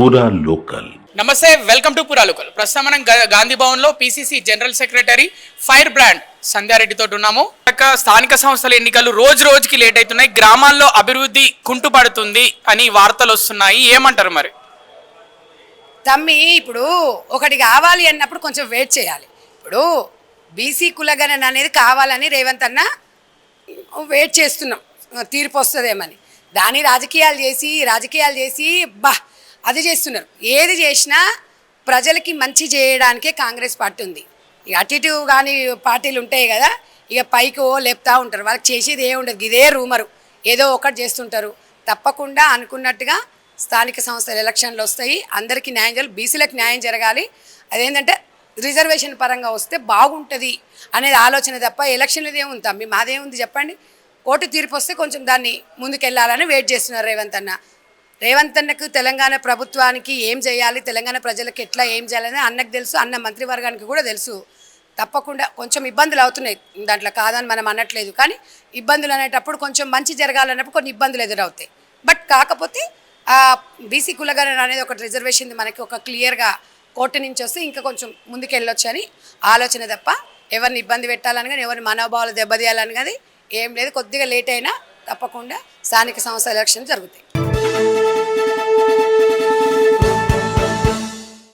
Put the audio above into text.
పూరా లోకల్ నమస్తే welcome to పురాలుకల్ ప్రస్తుతం మనం గాంధీ భవన్లో PCC general secretary fire brand Sandhya Reddy తోటి ఉన్నాము. స్థానిక సంస్థల ఎన్నికలు రోజు రోజుకి లేట్ అవుతున్నాయి. గ్రామాల్లో అభివృద్ధి కుంటుపడుతుంది అని వార్తలు వస్తున్నాయి. ఏమంటారు మరి? తమ్మి ఇప్పుడు ఒకటి కావాలి అన్నప్పుడు కొంచెం వెయిట్ చేయాలి. ఇప్పుడు బీసీ కులగణన అనేది కావాలని రేవంత్ అన్న వెయిట్ చేస్తున్నాం. తీర్పు వస్తుందేమని. దాని రాజకీయాలు చేసి రాజకీయాలు చేసి బా అది చేస్తున్నారు. ఏది చేసినా ప్రజలకి మంచి చేయడానికే కాంగ్రెస్ పార్టీ ఉంది. ఇక అటు ఇటు కానీ పార్టీలు ఉంటాయి కదా ఇక పైకి ఓ లేపుతా ఉంటారు. వాళ్ళకి చేసేది ఏ ఉండదు. ఇదే రూమరు. ఏదో ఒకటి చేస్తుంటారు. తప్పకుండా అనుకున్నట్టుగా స్థానిక సంస్థల ఎలక్షన్లు వస్తాయి. అందరికీ న్యాయం జరగాలి. బీసీలకు న్యాయం జరగాలి. అదేంటంటే రిజర్వేషన్ పరంగా వస్తే బాగుంటుంది అనేది ఆలోచన తప్ప ఎలక్షన్లు ఏముంది తమ్మి? మాదేముంది చెప్పండి? కోర్టు తీర్పు వస్తే కొంచెం దాన్ని ముందుకెళ్ళాలని వెయిట్ చేస్తున్నారు రేవంత్ అన్న. రేవంత్ అన్నకు తెలంగాణ ప్రభుత్వానికి ఏం చేయాలి తెలంగాణ ప్రజలకు ఎట్లా ఏం చేయాలని అన్నకు తెలుసు అన్న మంత్రివర్గానికి కూడా తెలుసు. తప్పకుండా కొంచెం ఇబ్బందులు అవుతున్నాయి దాంట్లో కాదని మనం అనట్లేదు. కానీ ఇబ్బందులు అనేటప్పుడు కొంచెం మంచి జరగాలన్నప్పుడు కొన్ని ఇబ్బందులు ఎదురవుతాయి. బట్ కాకపోతే బీసీ కులగణన అనేది ఒక రిజర్వేషన్ మనకి ఒక క్లియర్గా కోర్టు నుంచి వస్తే ఇంకా కొంచెం ముందుకెళ్ళొచ్చు అని ఆలోచన తప్ప ఎవరిని ఇబ్బంది పెట్టాలని కానీ ఎవరిని మనోభావాలు దెబ్బతీయాలని కానీ ఏం లేదు. కొద్దిగా లేట్ అయినా తప్పకుండా స్థానిక సంస్థ ఎలక్షన్ జరుగుతాయి.